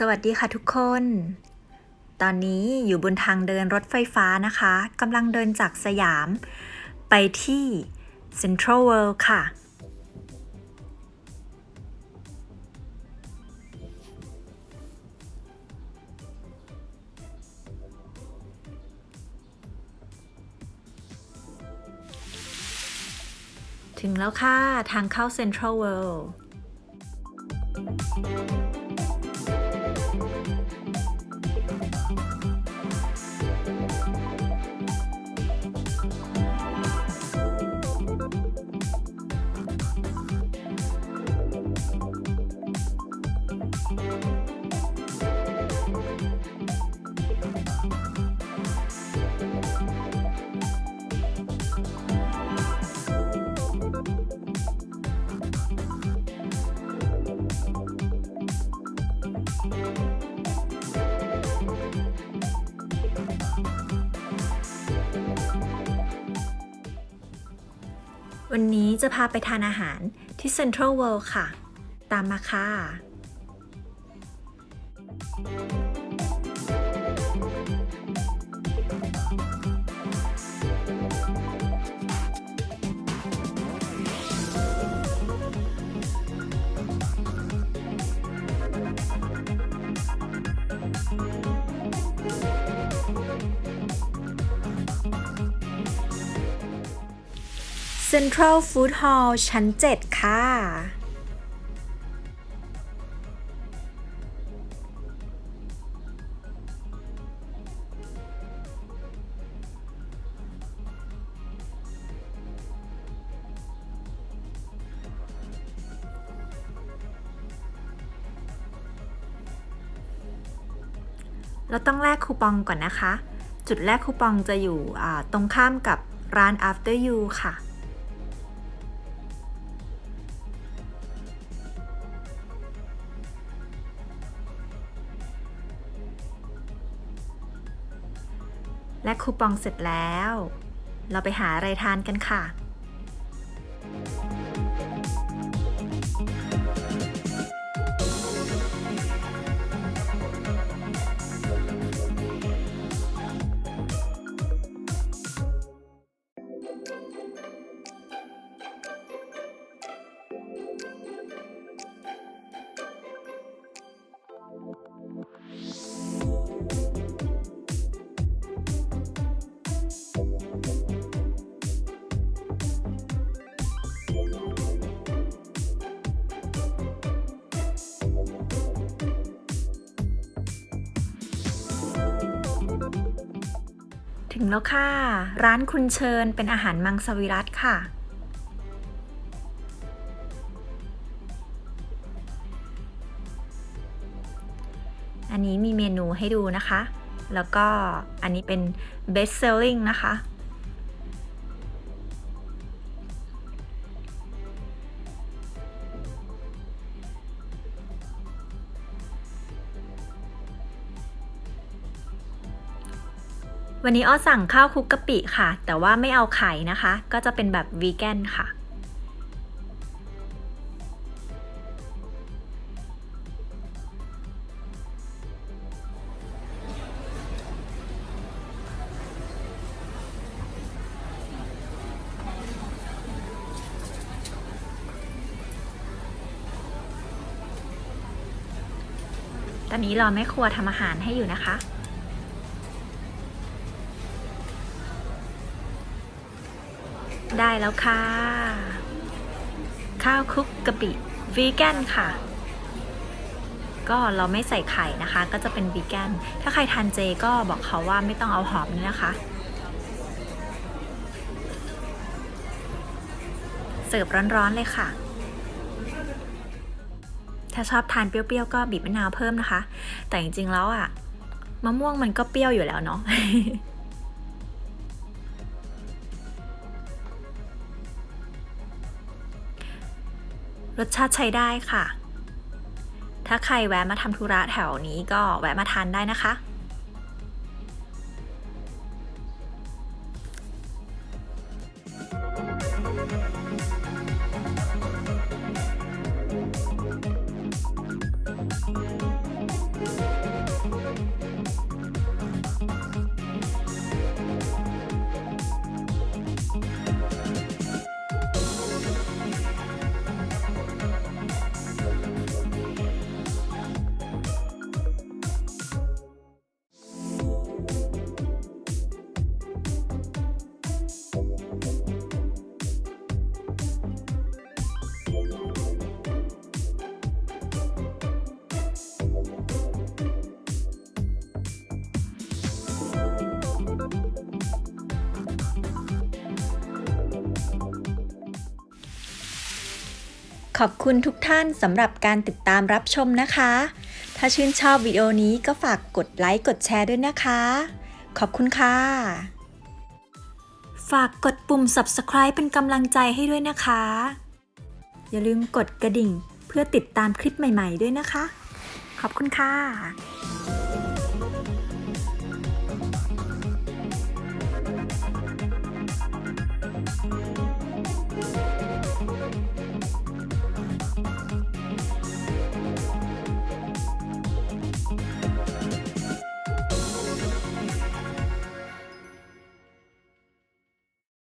สวัสดีค่ะทุกคน ตอนนี้อยู่บนทางเดินรถไฟฟ้านะคะกำลังเดินจากสยามไปที่ Central World ค่ะ ถึงแล้วค่ะ ทางเข้า Central World วั วันนี้จะพาไปทานอาหารที่ Central World ค่ะ ตามมาค่ะ Central Food Hall ชั้น 7 ค่ะ เราต้องแลกคูปองก่อนนะคะ จุดแรกคูปองจะอยู่ตรงข้ามกับร้าน After You ค่ะ และคูปองเสร็จแล้ว เราไปหาอะไรทานกันค่ะ ถึงแล้วค่ะ ร้านคุณเชิญเป็นอาหารมังสวิรัตค่ะ อันนี้มีเมนูให้ดูนะคะ แล้วก็อันนี้เป็น best selling นะคะ วันนี้อ้อสั่งข้าวคลุกกะปิค่ะ แต่ว่าไม่เอาไข่นะคะ ก็จะเป็นแบบวีแกนค่ะ ตอนนี้รอแม่ครัวทำอาหารให้อยู่นะคะ ได้แล้วค่ะ ข้าวคลุกกะปิวีแกนค่ะ ก็เราไม่ใส่ไข่นะคะ ก็จะเป็นวีแกน ถ้าใครทานเจก็บอกเขาว่าไม่ต้องเอาหอมนี่นะคะ เสิร์ฟร้อนๆเลยค่ะถ้าชอบทานเปรี้ยวๆก็บีบมะนาวเพิ่มนะคะ แต่จริงๆแล้วอะมะม่วงมันก็เปรี้ยวอยู่แล้วเนาะ รสชาติใช้ได้ค่ะ ถ้าใครแวะมาทำธุระแถวนี้ก็แวะมาทานได้นะคะ ขอบคุณทุกท่านสำหรับการติดตามรับชมนะคะ ถ้าชื่นชอบวิดีโอนี้ก็ฝากกดไลค์กดแชร์ด้วยนะคะ ขอบคุณค่ะ ฝากกดปุ่ม subscribe เป็นกำลังใจให้ด้วยนะคะ อย่าลืมกดกระดิ่งเพื่อติดตามคลิปใหม่ ๆ ด้วยนะคะ ขอบคุณค่ะ